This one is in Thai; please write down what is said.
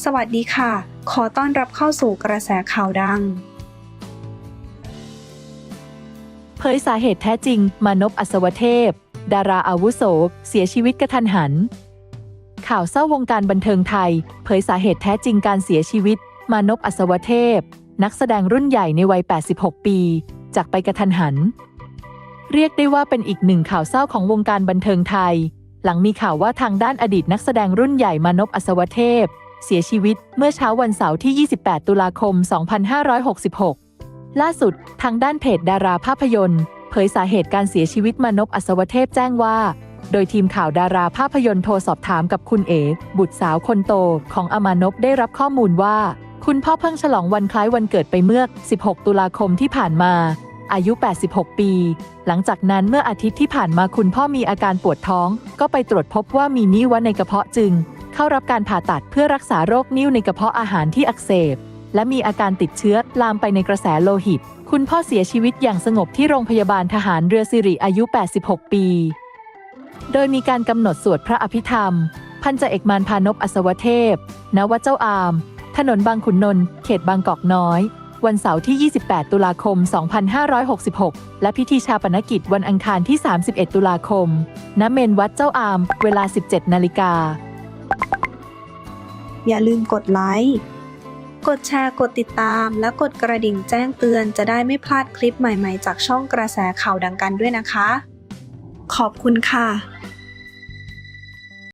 สวัสดีค่ะ ขอต้อนรับเข้าสู่กระแสข่าวดัง เผยสาเหตุแท้จริง มานพอัศวเทพ ดาราอาวุโส เสียชีวิตกระทันหัน ข่าวเศร้าวงการบันเทิงไทย เผยสาเหตุแท้จริงการเสียชีวิต มานพอัศวเทพ นักแสดงรุ่นใหญ่ในวัย 86 ปี จากไปกระทันหัน เรียกได้ว่าเป็นอีกหนึ่งข่าวเศร้าของวงการบันเทิงไทย หลังมีข่าวว่าทางด้านอดีตนักแสดงรุ่นใหญ่มานพอัศวเทพ เสียชีวิตเมื่อเช้าวันเสาร์ที่ 28 ตุลาคม 2566 ล่าสุดทางด้านเพจดาราภาพยนตร์ เผยสาเหตุการเสียชีวิตมานพอัศวเทพแจ้งว่า โดยทีมข่าวดาราภาพยนตร์โทรสอบถามกับคุณเอ๋บุตรสาวคนโตของอมานพได้รับข้อมูลว่า คุณพ่อเพิ่งฉลองวันคล้ายวันเกิดไปเมื่อ 16 ตุลาคมที่ผ่านมา อายุ 86 ปี หลังจากนั้นเมื่ออาทิตย์ที่ผ่านมาคุณพ่อมีอาการปวดท้อง ก็ไปตรวจพบว่ามีนิ่วในกระเพาะจึง เข้ารับการผ่าตัดเพื่อรักษาโรคนิ่วในกระเพาะอาหารที่อักเสบ และมีอาการติดเชื้อลามไปในกระแสโลหิต คุณพ่อเสียชีวิตอย่างสงบที่โรงพยาบาลทหารเรือสิริอายุ 86 ปี โดยมีการกำหนดสวดพระอภิธรรม พันจ่าเอกมารพานพอัศวเทพณวัดเจ้าอาม ถนนบางขุนนนท์เขตบางกอกน้อย วันเสาร์ที่ 28 ตุลาคม 2566 และพิธีชาปนกิจวันอังคารที่ 31 ตุลาคม ณ เมนวัดเจ้าอาม เวลา 17 นาฬิกา อย่าลืมกดไลค์ กดแชร์ กดติดตาม และกดกระดิ่งแจ้งเตือนจะได้ไม่พลาดคลิปใหม่ๆ จากช่องกระแสข่าวดังกันด้วยนะคะ ขอบคุณค่ะ